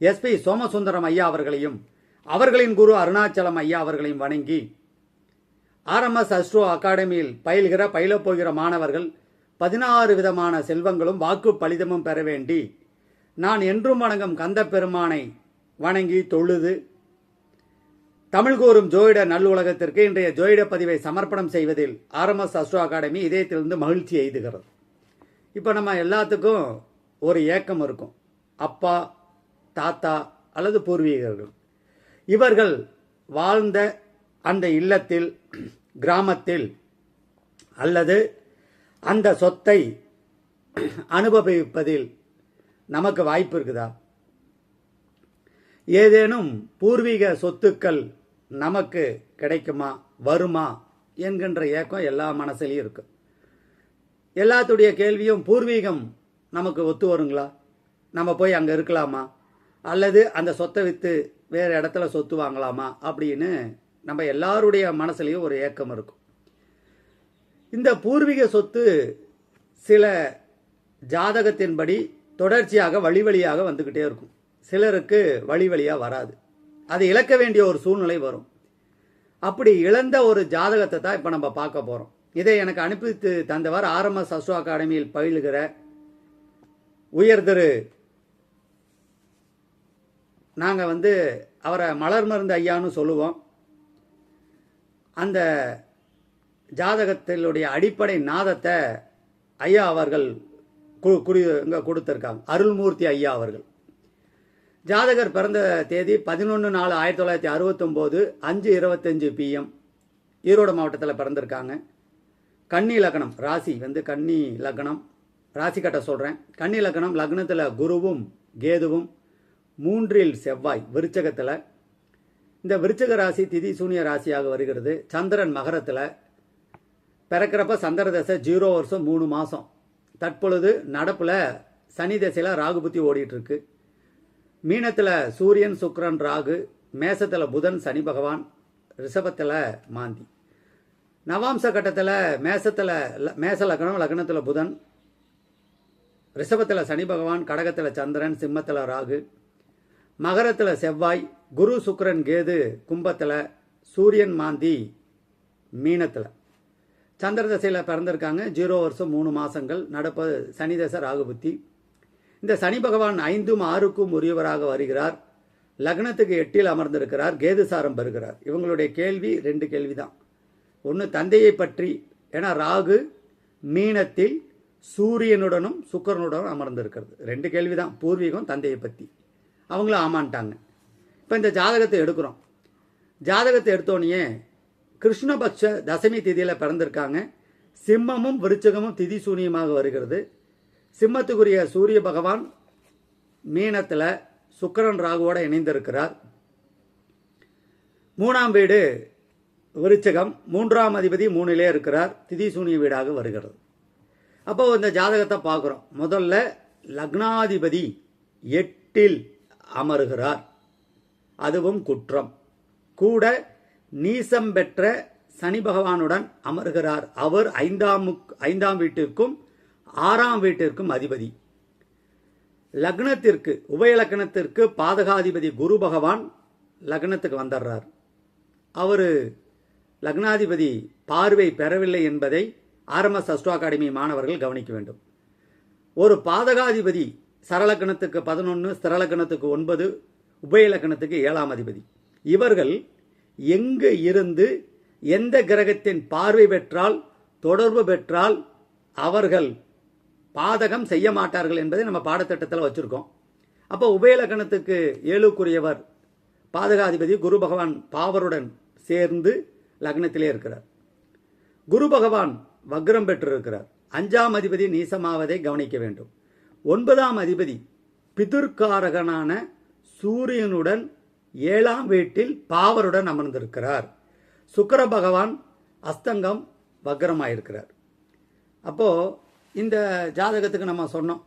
SP Somasundaram ஐயா அவர்களையும் அவர்களின் குரு அருணாச்சலம் ஐயா அவர்களையும் வணங்கி ஆர்எம்எஸ் அஸ்ட்ரோ அகாடமியில் பயில்கிற பயிலப் போகிற மாணவர்கள் பதினாறு விதமான செல்வங்களும் வாக்கு பலிதமும் பெற வேண்டி நான் என்றும் வணங்கும் கந்த பெருமானை வணங்கி தொழுது தமிழ் கூறும் ஜோயிட நல்லுலகத்திற்கு இன்றைய ஜோயிட பதிவை சமர்ப்பணம் செய்வதில் ஆர்எம்எஸ் அஸ்ட்ரோ அகாடமி இதயத்திலிருந்து மகிழ்ச்சி எய்துகிறது. இப்போ நம்ம எல்லாத்துக்கும் ஒரு ஏக்கம் இருக்கும். அப்பா தாத்தா அல்லது பூர்வீகர்கள். இவர்கள் வாழ்ந்த அந்த இல்லத்தில் கிராமத்தில் அல்லது அந்த சொத்தை அனுபவிப்பதில் நமக்கு வாய்ப்பு இருக்குதா? ஏதேனும் பூர்வீக சொத்துக்கள் நமக்கு கிடைக்குமா வருமா என்கின்ற ஏக்கம் எல்லா மனசுலையும் இருக்கு. எல்லாத்துடைய கேள்வியும் பூர்வீகம் நமக்கு ஒத்து வருங்களா? நம்ம போய் அங்கே இருக்கலாமா? அல்லது அந்த சொத்தை விற்று வேறு இடத்துல சொத்து வாங்கலாமா அப்படின்னு நம்ம எல்லாருடைய மனசுலேயும் ஒரு ஏக்கம் இருக்கும். இந்த பூர்வீக சொத்து சில ஜாதகத்தின்படி தொடர்ச்சியாக வழி வழியாக வந்துக்கிட்டே இருக்கும். சிலருக்கு வழி வழியாக வராது. அது இழக்க வேண்டிய ஒரு சூழ்நிலை வரும். அப்படி இழந்த ஒரு ஜாதகத்தை தான் இப்போ நம்ம பார்க்க போகிறோம் இதை எனக்கு அனுப்பி தந்தவர் ஆர்எம்எஸ் அஸ்ட்ரோ அகாடமியில் பயிலுகிற உயர்திரு நாங்கள் வந்து அவரை மலர் மருந்து ஐயான்னு சொல்லுவோம். அந்த ஜாதகத்தினுடைய அடிப்படை நாதத்தை ஐயா அவர்கள் கு- குறி இங்கே கொடுத்துருக்காங்க. அருள்மூர்த்தி ஐயா அவர்கள். ஜாதகர் பிறந்த தேதி பதினொன்று நாலு ஆயிரத்தி தொள்ளாயிரத்தி அறுபத்தொம்போது அஞ்சு இருபத்தஞ்சு பிஎம் ஈரோடு மாவட்டத்தில் பிறந்திருக்காங்க. கன்னி லக்னம் ராசி வந்து கன்னி லக்னம். ராசி கட்ட சொல்கிறேன் கன்னி லக்னம் லக்னத்தில் குருவும் கேதுவும் மூன்றில் செவ்வாய் விருச்சகத்தில். இந்த விருச்சக ராசி திதி சூனிய ராசியாக வருகிறது. சந்திரன் மகரத்தில். பிறக்கிறப்ப சந்திர தசை ஜீரோ வருஷம் மூணு மாதம் தற்பொழுது நடப்பில் சனி தசையில் ராகு புத்தி ஓடிட்டு மீனத்தில் சூரியன் சுக்ரன் ராகு. மேசத்தில் புதன் சனி பகவான். ரிஷபத்தில் மாந்தி. நவாம்ச கட்டத்தில் மேசத்தில் மேச லக்னம் லக்னத்தில் புதன். ரிஷபத்தில் சனி பகவான் கடகத்தில் சந்திரன் சிம்மத்தில் ராகு. மகரத்தில் செவ்வாய் குரு சுக்கரன் கேது கும்பத்தில் சூரியன் மாந்தி மீனத்தில். சந்திர தசையில் பிறந்திருக்காங்க. ஜீரோ வருஷம் மூணு மாதங்கள் நடப்பது சனி தசை ராகுபுத்தி இந்த சனி பகவான் ஐந்தும் ஆறுக்கும் உரியவராக வருகிறார். லக்னத்துக்கு எட்டில் அமர்ந்திருக்கிறார். கேது சாரம் பெறுகிறார். இவங்களுடைய கேள்வி ரெண்டு கேள்வி தான் ஒன்று தந்தையை பற்றி. ஏன்னா ராகு மீனத்தில் சூரியனுடனும் சுக்கரனுடனும் அமர்ந்திருக்கிறது. ரெண்டு கேள்வி தான் பூர்வீகம் தந்தையை பற்றி அவங்களும் ஆமான்ட்டாங்க. இப்போ இந்த ஜாதகத்தை எடுக்கிறோம். ஜாதகத்தை எடுத்தோடனே கிருஷ்ணபக்ஷ தசமி திதியில் பிறந்திருக்காங்க. சிம்மமும் விருச்சகமும் திதி சூனியமாக வருகிறது. சிம்மத்துக்குரிய சூரிய பகவான் மீனத்தில் சுக்கிரன் ராகுவோடு இணைந்திருக்கிறார். மூணாம் வீடு விருச்சகம். மூன்றாம் அதிபதி மூணிலே இருக்கிறார். திதி சூனிய வீடாக வருகிறது. அப்போ இந்த ஜாதகத்தை பார்க்குறோம். முதல்ல லக்னாதிபதி எட்டில் அமருகிறார். அதுவும் குற்றம். கூட நீசம் பெற்ற சனி பகவானுடன் அமர்கிறார். அவர் ஐந்தாம் முக்- ஐந்தாம் வீட்டிற்கும் ஆறாம் வீட்டிற்கும் அதிபதி. லக்னத்திற்கு உபயலக்னத்திற்கு பாதகாதிபதி குரு பகவான் லக்னத்துக்கு வந்துடுறார் அவர் லக்னாதிபதி பார்வை பெறவில்லை என்பதை ஆர்எம்எஸ் அஸ்ட்ரோ அகாடமி மாணவர்கள் கவனிக்க வேண்டும். ஒரு பாதகாதிபதி சரலக்கணத்துக்கு பதினொன்று ஸ்திரலக்கணத்துக்கு ஒன்பது உபயலக்கணத்துக்கு ஏழாம் அதிபதி. இவர்கள் எங்கு இருந்து எந்த கிரகத்தின் பார்வை பெற்றால் தொடர்பு பெற்றால் அவர்கள் பாதகம் செய்ய மாட்டார்கள் என்பதை நம்ம பாடத்திட்டத்தில் வச்சுருக்கோம். அப்போ உபயலக்கணத்துக்கு ஏழுக்குரியவர் பாதகாதிபதி குரு பகவான் பாவருடன் சேர்ந்து லக்னத்திலே இருக்கிறார். குரு பகவான் வக்ரம் பெற்றிருக்கிறார். அஞ்சாம் அதிபதி நீசமாவதை கவனிக்க வேண்டும். ஒன்பதாம் அதிபதி பிதுர்காரகனான சூரியனுடன் ஏழாம் வீட்டில் பாவருடன் அமர்ந்திருக்கிறார். சுக்கர பகவான் அஸ்தங்கம் வக்ரமாயிருக்கிறார். அப்போது இந்த ஜாதகத்துக்கு நம்ம சொன்னோம்.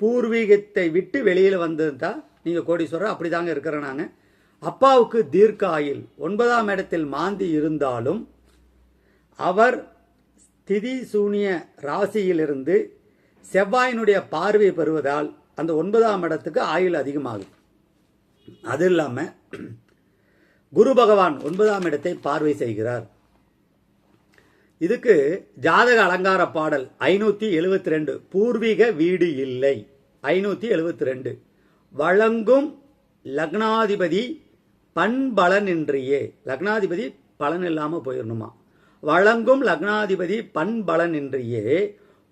பூர்வீகத்தை விட்டு வெளியில் வந்திருந்தா நீங்கள் கோடீஸ்வரர் அப்படி தாங்க இருக்கிறேன் நான். அப்பாவுக்கு தீர்க்க ஆயில் ஒன்பதாம் இடத்தில் மாந்தி இருந்தாலும் அவர் திதி சூனிய ராசியிலிருந்து செவ்வாயினுடைய பார்வை பெறுவதால் அந்த ஒன்பதாம் இடத்துக்கு ஆயுள் அதிகமாகும். அது இல்லாமல் குரு பகவான் ஒன்பதாம் இடத்தை பார்வை செய்கிறார். இதுக்கு ஜாதக அலங்கார பாடல் ஐநூற்றி எழுபத்தி ரெண்டு பூர்வீக வீடு இல்லை. ஐநூற்றி எழுபத்தி ரெண்டு வழங்கும் லக்னாதிபதி பண்பலனின்றியே. லக்னாதிபதி பலன் இல்லாமல் போயிடணுமா வழங்கும் லக்னாதிபதி பண்பலனின்றியே.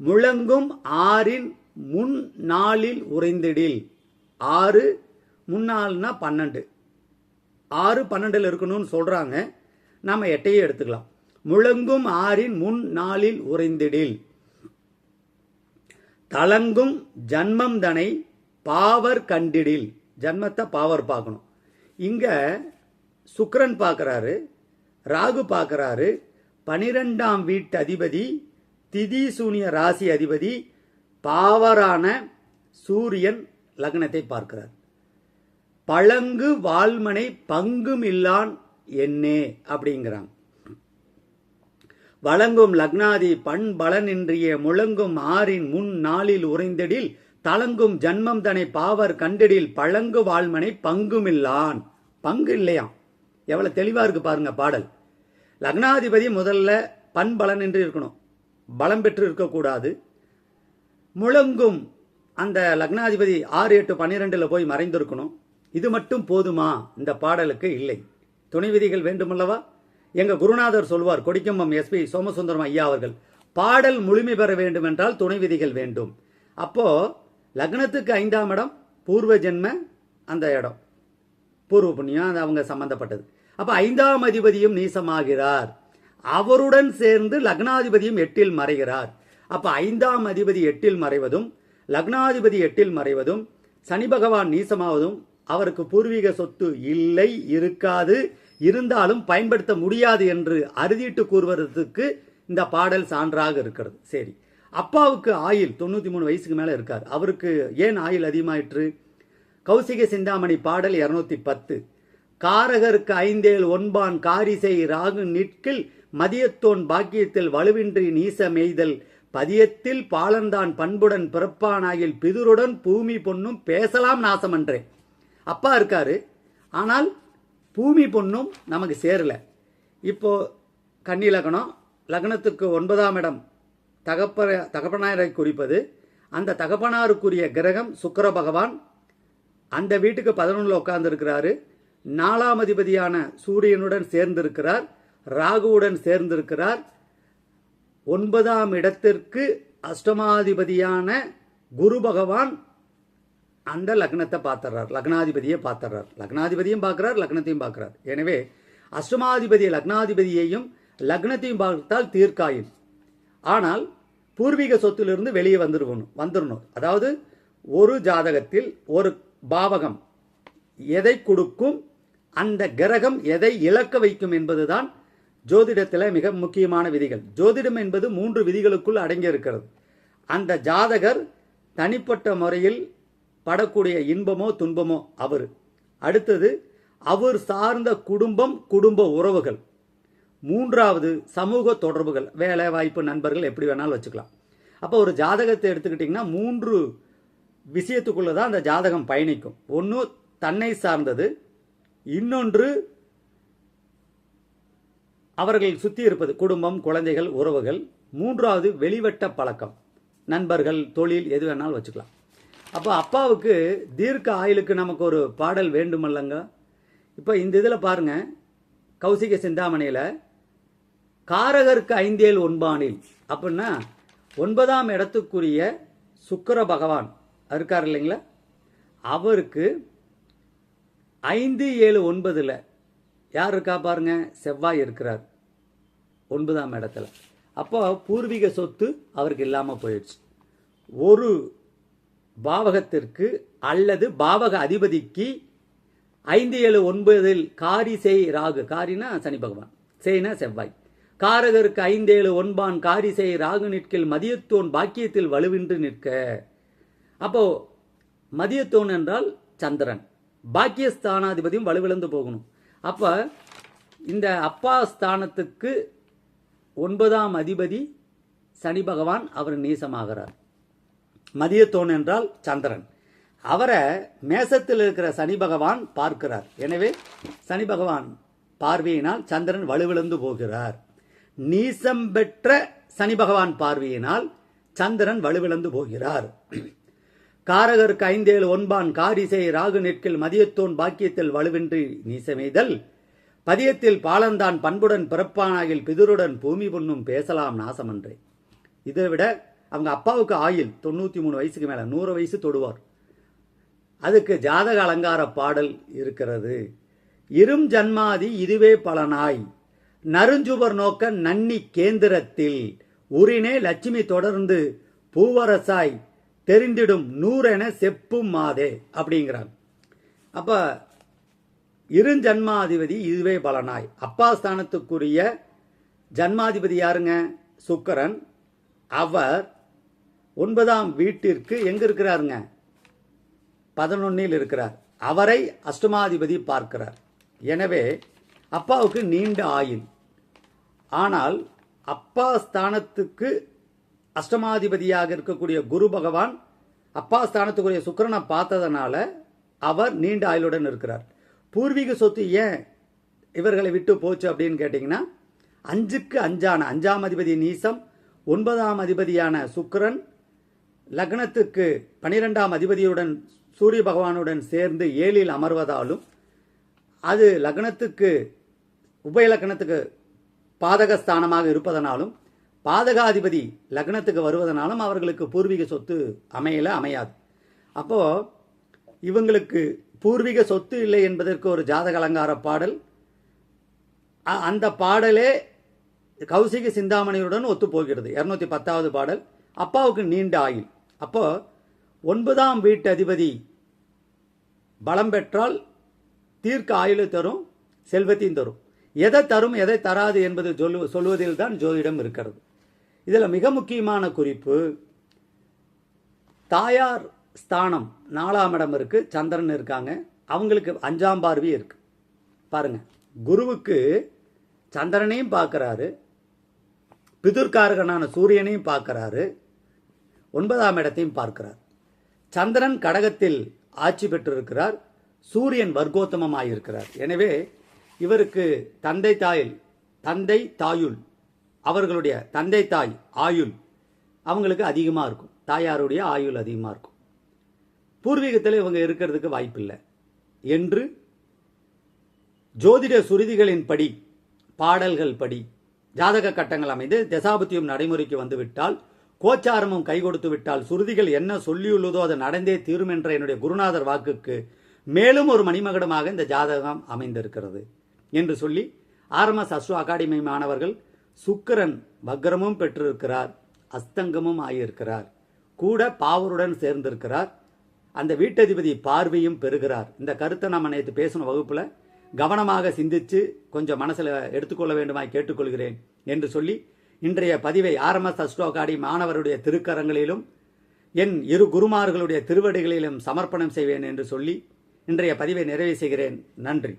முழங்கும் ஆறின் முன் நாளில் உறைந்திடில். ஆறு முன்னாள்னா பன்னெண்டு. ஆறு பன்னெண்டில் இருக்கணும்னு சொல்கிறாங்க நம்ம எட்டையே எடுத்துக்கலாம். முழங்கும் ஆறின் முன் நாளில் உறைந்திடில். தளங்கும் ஜன்மம் தனை பாவர் கண்டிடில். ஜன்மத்தை பாவர் பார்க்கணும். இங்கே சுக்கரன் பார்க்குறாரு ராகு பார்க்குறாரு பனிரெண்டாம் வீட்டு அதிபதி திதி சூனிய ராசி அதிபதி பாவரான சூரியன் லக்னத்தை பார்க்கிறார். பழங்கு வால்மனை பங்கும் இல்லான் என்னே அப்படிங்கிறாங்க வழங்கும் லக்னாதி பண் பலனின்றிய முழங்கும் ஆறின் முன் நாளில் உறைந்தடில் தளங்கும் ஜன்மம் தனை பாவர் கண்டடில் பழங்கு வாழ்மனை பங்குமில்லான் பங்கு இல்லையாம். எவ்வளவு தெளிவா இருக்கு பாருங்க பாடல். லக்னாதிபதி முதல்ல பண்பலன் என்று இருக்கணும். பலம் பெற்று இருக்கக்கூடாது. முழங்கும் அந்த லக்னாதிபதி ஆறு எட்டு பன்னிரெண்டில் போய் மறைந்திருக்கணும். இது மட்டும் போதுமா? இந்த பாடலுக்கு இல்லை. துணை விதிகள் வேண்டுமல்லவா? எங்க குருநாதர் சொல்வார் கொடிக்கம்பம் எஸ்பி சோமசுந்தரம் ஐயா அவர்கள் பாடல் முழுமை பெற வேண்டும் என்றால் துணை விதிகள் வேண்டும். அப்போ லக்னத்துக்கு ஐந்தாம் இடம் பூர்வ ஜென்ம அந்த இடம். பூர்வ புண்ணியம் அது அவங்க சம்பந்தப்பட்டது. அப்போ ஐந்தாம் அதிபதியும் நீசமாகிறார். அவருடன் சேர்ந்து லக்னாதிபதியும் எட்டில் மறைகிறார். அப்ப ஐந்தாம் அதிபதி எட்டில் மறைவதும் லக்னாதிபதி எட்டில் மறைவதும் சனி பகவான் நீசமாவதும் அவருக்கு பூர்வீக சொத்து இல்லை இருக்காது இருந்தாலும் பயன்படுத்த முடியாது என்று அறுதிட்டு கூறுவதற்கு இந்த பாடல் சான்றாக இருக்கிறது. சரி. அப்பாவுக்கு ஆயில் தொண்ணூத்தி மூணு வயசுக்கு மேல இருக்கார். அவருக்கு ஏன் ஆயில் அதிகமாயிற்று? கௌசிக சிந்தாமணி பாடல் இருநூத்தி பத்து. காரகருக்கு ஐந்தேழு ஒன்பான் காரிசை ராகு நிற்கில் மதியத்தோன் பாக்கியத்தில் வலுவின்றி நீச மெய்தல் பதியத்தில் பாலந்தான் பண்புடன் பிறப்பானாயில் பிதுருடன் பூமி பொன்னும் பேசலாம் நாசமன்றே. அப்பா இருக்காரு. ஆனால் பூமி பொண்ணும் நமக்கு சேரல. இப்போ கன்னி லக்னம் லக்னத்துக்கு ஒன்பதாம் இடம் தகப்ப தகப்பனாரை குறிப்பது. அந்த தகப்பனாருக்குரிய கிரகம் சுக்கர பகவான். அந்த வீட்டுக்கு பதினொன்றில் உட்கார்ந்துருக்கிறாரு. நாலாம் அதிபதியான சூரியனுடன் சேர்ந்திருக்கிறார். ராகுவுடன் சேர்ந்திருக்கிறார். ஒன்பதாம் இடத்திற்கு அஷ்டமாதிபதியான குரு பகவான் அந்த லக்னத்தை பார்த்துறார். லக்னாதிபதியை பார்த்துறார். லக்னாதிபதியும் பார்க்கிறார் லக்னத்தையும் பார்க்கிறார். எனவே அஷ்டமாதிபதி லக்னாதிபதியையும் லக்னத்தையும் பார்த்தால் தீர்க்காயும். ஆனால் பூர்வீக சொத்திலிருந்து வெளியே வந்துடுவோம் வந்துடணும் அதாவது ஒரு ஜாதகத்தில் ஒரு பாவகம் எதை கொடுக்கும் அந்த கிரகம் எதை இழக்க வைக்கும் என்பதுதான் ஜோதிடத்தில் மிக முக்கியமான விதிகள். ஜோதிடம் என்பது மூன்று விதிகளுக்குள் அடங்கி இருக்கிறது. அந்த ஜாதகர் தனிப்பட்ட முறையில் படக்கூடிய இன்பமோ துன்பமோ அவர். அடுத்தது அவர் சார்ந்த குடும்பம் குடும்ப உறவுகள். மூன்றாவது சமூக தொடர்புகள். வேலை வாய்ப்பு நண்பர்கள் எப்படி வேணாலும் வச்சுக்கலாம். அப்போ ஒரு ஜாதகத்தை எடுத்துக்கிட்டிங்கன்னா மூன்று விஷயத்துக்குள்ளே தான் அந்த ஜாதகம் பயணிக்கும். ஒன்று தன்னை சார்ந்தது. இன்னொன்று அவர்கள் சுற்றி இருப்பது குடும்பம் குழந்தைகள் உறவுகள் மூன்றாவது வெளிவட்ட பழக்கம். நண்பர்கள் தொழில் எது வேணாலும் வச்சுக்கலாம். அப்போ அப்பாவுக்கு தீர்க்க ஆயுளுக்கு நமக்கு ஒரு பாடல் வேண்டுமல்லங்க? இப்போ இந்த இதில் பாருங்க. கௌசிக சிந்தாமணியில் காரகருக்கு ஐந்தேல் ஒன்பானில் அப்படின்னா ஒன்பதாம் இடத்துக்குரிய சுக்கர பகவான். இருக்கார் இல்லைங்களா? அவருக்கு ஐந்து ஏழு ஒன்பதில் யார் இருக்கா பாருங்க? செவ்வாய் இருக்கிறார். ஒன்பதாம் இடத்துல. அப்போ பூர்வீக சொத்து அவருக்கு இல்லாமல் போயிடுச்சு. ஒரு பாவகத்திற்கு அல்லது பாவக அதிபதிக்கு ஐந்து ஏழு ஒன்பதில் காரி செய் ராகு. காரினா சனி பகவான் செய்னா செவ்வாய். காரகருக்கு ஐந்து ஏழு ஒன்பான் காரி செய் ராகு நிற்கில் மதியத்தோன் பாக்கியத்தில் வலுவின்றி நிற்க. அப்போ மதியத்தோன் என்றால் சந்திரன். பாக்கியஸ்தானாதிபதியும் வலுவிழந்து போகணும். அப்போ இந்த அப்பா ஸ்தானத்துக்கு ஒன்பதாம் அதிபதி சனி பகவான் அவர் நீசமாகிறார். மதியத்தோன் என்றால் சந்திரன். அவரை மேசத்தில் இருக்கிற சனி பகவான் பார்க்கிறார். எனவே சனி பகவான் பார்வையினால் சந்திரன் வலுவிழந்து போகிறார். நீசம் பெற்ற சனி பகவான் பார்வையினால் சந்திரன் வலுவிழந்து போகிறார். காரகருக்கு ஐந்தேழு ஒன்பான் காரிசை ராகு நெற்கில் மதியத்தோன் பாக்கியத்தில் வலுவின்றி நீசமெய்தல். பதியத்தில் பாலந்தான் பண்புடன் பிறப்பானாயில் பிதுருடன் பூமி பொண்ணும் பேசலாம் நாசமன்றே. இதை விட அவங்க அப்பாவுக்கு ஆயில் தொண்ணூற்றி மூணு வயசுக்கு மேலே நூறு வயசு தொடுவார். அதுக்கு ஜாதக அலங்கார பாடல் இருக்கிறது. இரும் ஜன்மாதி இதுவே பலனாய். நறுஞ்சுவர் நோக்க நன்னி கேந்திரத்தில். உரினே லட்சுமி தொடர்ந்து பூவரசாய் தெரிந்திடும் நூறென செப்பும் மாதே அப்படிங்கிறாங்க. அப்போ இருஞ்சன்மாதிபதி இதுவே பலனாய். அப்பா ஸ்தானத்துக்குரிய ஜன்மாதிபதி யாருங்க? சுக்கரன். அவர் ஒன்பதாம் வீட்டிற்கு எங்க இருக்கிறாருங்க? பதினொன்னில் இருக்கிறார். அவரை அஷ்டமாதிபதி பார்க்கிறார். எனவே அப்பாவுக்கு நீண்ட ஆயுள். ஆனால் அப்பா ஸ்தானத்துக்கு அஷ்டமாதிபதியாக இருக்கக்கூடிய குரு பகவான் அப்பா ஸ்தானத்துக்குரிய சுக்கிரனை பார்த்ததுனால அவர் நீண்ட ஆயுளுடன் இருக்கிறார். பூர்வீக சொத்து ஏன் இவர்களை விட்டு போச்சு அப்படின்னு கேட்டிங்கன்னா அஞ்சுக்கு அஞ்சான அஞ்சாம் அதிபதி நீசம் ஒன்பதாம் அதிபதியான சுக்கரன் லக்னத்துக்கு பனிரெண்டாம் அதிபதியுடன் சூரிய பகவானுடன் சேர்ந்து ஏழில் அமர்வதாலும் அது லக்னத்துக்கு உபய லக்னத்துக்கு பாதகஸ்தானமாக இருப்பதனாலும் பாதகாதிபதி லக்னத்துக்கு வருவதனாலும் அவர்களுக்கு பூர்வீக சொத்து அமையல அமையாது. அப்போ இவங்களுக்கு பூர்வீக சொத்து இல்லை என்பதற்கு ஒரு ஜாதக அலங்கார பாடல். அந்த பாடலே கௌசிக சிந்தாமணியுடன் ஒத்துப்போகிறது. இரநூத்தி பத்தாவது பாடல். அப்பாவுக்கு நீண்ட ஆயுள். அப்போ ஒன்பதாம் வீட்டு அதிபதி பலம் பெற்றால் தீர்க்க ஆயுளை தரும் செல்வத்தையும் தரும். எதை தரும் எதை தராது என்பது சொல்லு சொல்வதில் தான் ஜோதிடம் இருக்கிறது. இதில் மிக முக்கியமான குறிப்பு தாயார் ஸ்தானம். நாலாம் இடம் இருக்கு சந்திரன் இருக்காங்க. அவங்களுக்கு அஞ்சாம் பார்வை இருக்கு. பாருங்க. குருவுக்கு சந்திரனையும் பார்க்கறாரு. பிதுர்காரகனான சூரியனையும் பார்க்கறாரு. ஒன்பதாம் இடத்தையும் பார்க்கிறார். சந்திரன் கடகத்தில் ஆட்சி பெற்றிருக்கிறார். சூரியன் வர்க்கோத்தமமாயிருக்கிறார். எனவே இவருக்கு தந்தை தாயில் தந்தை தாயுள் அவர்களுடைய தந்தை தாய் ஆயுள் அவங்களுக்கு அதிகமாக இருக்கும். தாயாருடைய ஆயுள் அதிகமாக இருக்கும். பூர்வீகத்தில் இவங்க இருக்கிறதுக்கு வாய்ப்பில்லை. என்று ஜோதிட சுருதிகளின் படி பாடல்கள் படி ஜாதக கட்டங்கள் அமைந்து தசாபத்தியம் நடைமுறைக்கு வந்துவிட்டால் கோச்சாரமும் கை கொடுத்து விட்டால் சுருதிகள் என்ன சொல்லியுள்ளதோ அது நடந்தே தீரும் என்ற என்னுடைய குருநாதர் வாக்குக்கு மேலும் ஒரு மணிமகடமாக இந்த ஜாதகம் அமைந்திருக்கிறது என்று சொல்லி ஆர்எம்எஸ் அஸ்வ அகாடமி மாணவர்கள் சுக்கிரன் வக்ரமும் பெற்றிருக்கிறார் அஸ்தங்கமும் ஆகியிருக்கிறார். கூட பாவருடன் சேர்ந்திருக்கிறார். அந்த வீட்டதிபதி பார்வையும் பெறுகிறார். இந்த கருத்தை நம்ம நேற்று பேசின வகுப்பில் கவனமாக சிந்திச்சு கொஞ்சம் மனசில் எடுத்துக்கொள்ள வேண்டுமாய் கேட்டுக்கொள்கிறேன் என்று சொல்லி இன்றைய பதிவை ஆர்எம்எஸ் அஸ்டோகாடி மாணவருடைய திருக்கரங்களிலும் என் இரு குருமார்களுடைய திருவடிகளிலும் சமர்ப்பணம் செய்வேன் என்று சொல்லி இன்றைய பதிவை நிறைவு செய்கிறேன். நன்றி.